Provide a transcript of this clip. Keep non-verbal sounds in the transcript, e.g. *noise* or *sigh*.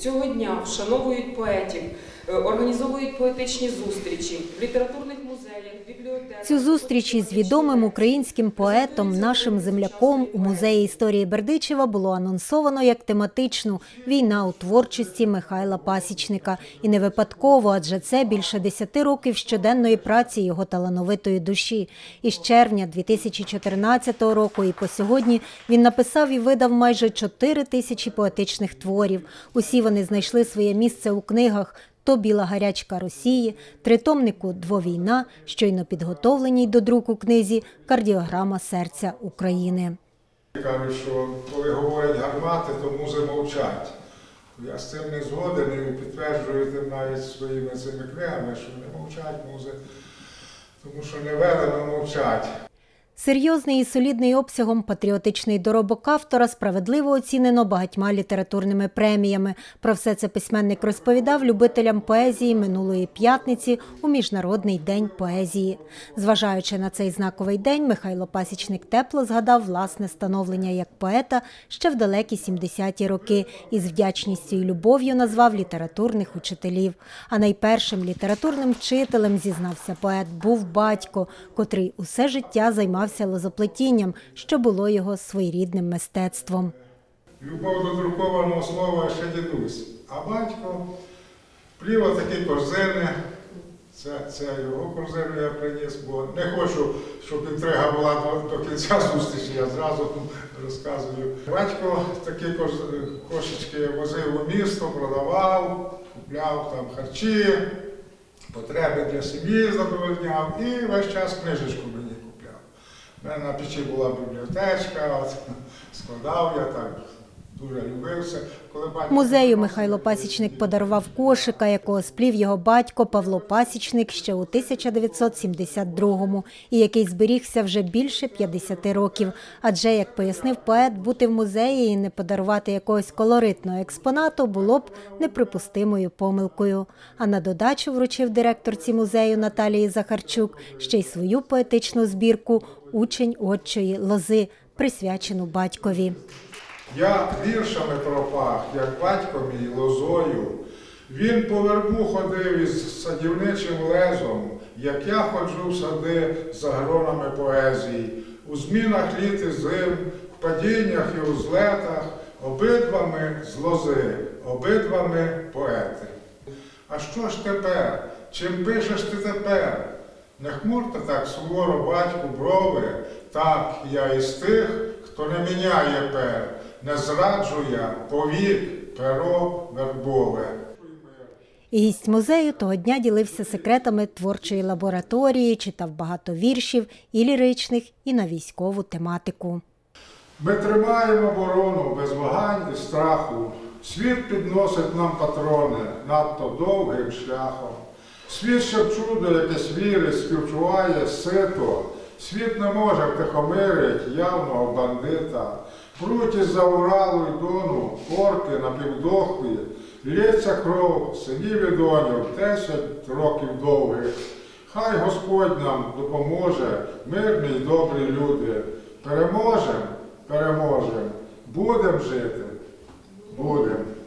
Цього дня вшановують поетів, організовують поетичні зустрічі в літературних музеях, бібліотеках. Цю зустріч із відомим українським поетом, нашим земляком у музеї історії Бердичева було анонсовано як тематичну війна у творчості Михайла Пасічника. І не випадково, адже це більше десяти років щоденної праці його талановитої душі. Із червня 2014 року і по сьогодні він написав і видав майже чотири тисячі поетичних творів. Усі вони знайшли своє місце у книгах то біла гарячка Росії, тритомнику Двовійна, щойно підготовленій до друку книзі Кардіограма серця України. Кажуть, що коли говорять гармати, то музи мовчать. Я з цим не згоден і підтверджуєте навіть своїми цими книгами, що не мовчать музи, тому що не велено мовчать. Серйозний і солідний обсягом патріотичний доробок автора справедливо оцінено багатьма літературними преміями. Про все це письменник розповідав любителям поезії минулої п'ятниці у Міжнародний день поезії. Зважаючи на цей знаковий день, Михайло Пасічник тепло згадав власне становлення як поета ще в далекі 70-ті роки і з вдячністю і любов'ю назвав літературних учителів. А найпершим літературним вчителем, зізнався поет, був батько, котрий усе життя займався лозоплетінням, що було його своєрідним мистецтвом. Любов до друкованого слова ще дідусь. А батько плів такі корзини. Це, це його корзину я приніс, бо не хочу, щоб інтрига була до, до кінця *laughs* зустрічі, я зразу розказую. Батько такі кошечки возив у місто, продавав, купляв там харчі, потреби для сім'ї задовольняв і весь час книжечку мені. У мене на печі була бібліотечка, *laughs* складав я так, дуже любився. Коли батько Музею Михайло Пасічник подарував кошика, якого сплів його батько Павло Пасічник ще у 1972-му, і який зберігся вже більше 50 років. Адже, як пояснив поет, бути в музеї і не подарувати якогось колоритного експонату було б неприпустимою помилкою. А на додачу вручив директорці музею Наталії Захарчук ще й свою поетичну збірку Учень отчої лози, присвячену батькові. Я віршами пропах, як батько мій лозою. Він по вербу ходив із садівничим лезом, як я ходжу в сади за гронами поезії, у змінах літ і зим, в падіннях і у злетах, обидва ми з лози, обидва ми поети. А що ж тепер? Чим пишеш ти тепер? Не хмурте так суворо батьку брови, так я із тих, хто не міняє пер, не зраджу я повік перо вербове. Гість музею того дня ділився секретами творчої лабораторії, читав багато віршів і ліричних, і на військову тематику. Ми тримаємо оборону без вагань і страху. Світ підносить нам патрони надто довгим шляхом. Світ, щоб чудо якесь вірить, співчуває сито. Світ не може втихомирить явного бандита. Пруть із-за Уралу й Дону, орки напівдохлі, лється кров, синів і донів, десять років довгих. Хай Господь нам допоможе, мирні й добрі люди. Переможем, переможем, будем жити, будем.